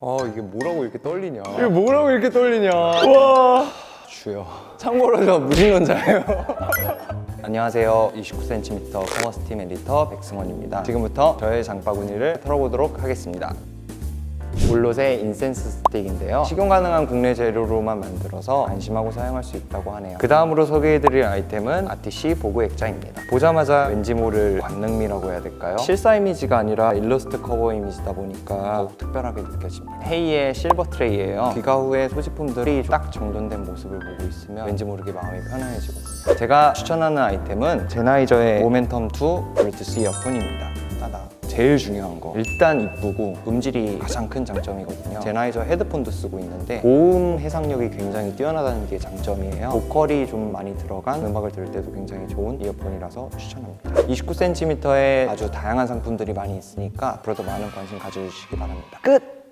아 이게 뭐라고 이렇게 떨리냐. 이게 뭐라고 이렇게 떨리냐. 와. 주여. 참고로 저 무신론자예요. 안녕하세요. 29cm 커머스 팀 에디터 백승원입니다. 지금부터 저의 장바구니를 털어보도록 하겠습니다 올롯의 인센스 스틱인데요. 식용 가능한 국내 재료로만 만들어서 안심하고 사용할 수 있다고 하네요. 그 다음으로 소개해드릴 아이템은 아티시 보그 액자입니다. 보자마자 왠지 모를 관능미라고 해야 될까요? 실사 이미지가 아니라 일러스트 커버 이미지다 보니까 더욱 특별하게 느껴집니다. 헤이의 실버 트레이예요. 귀가 후에 소지품들이 딱 정돈된 모습을 보고 있으면 왠지 모르게 마음이 편안해지거든요. 제가 추천하는 아이템은 제나이저의 모멘텀 2 블루투스 이어폰입니다. 따다 제일 중요한 거. 일단 이쁘고 음질이 가장 큰 장점이거든요. 제나이저 헤드폰도 쓰고 있는데 고음 해상력이 굉장히 뛰어나다는 게 장점이에요. 보컬이 좀 많이 들어간 음악을 들을 때도 굉장히 좋은 이어폰이라서 추천합니다. 29cm의 아주 다양한 상품들이 많이 있으니까 앞으로도 많은 관심 가져주시기 바랍니다. 끝!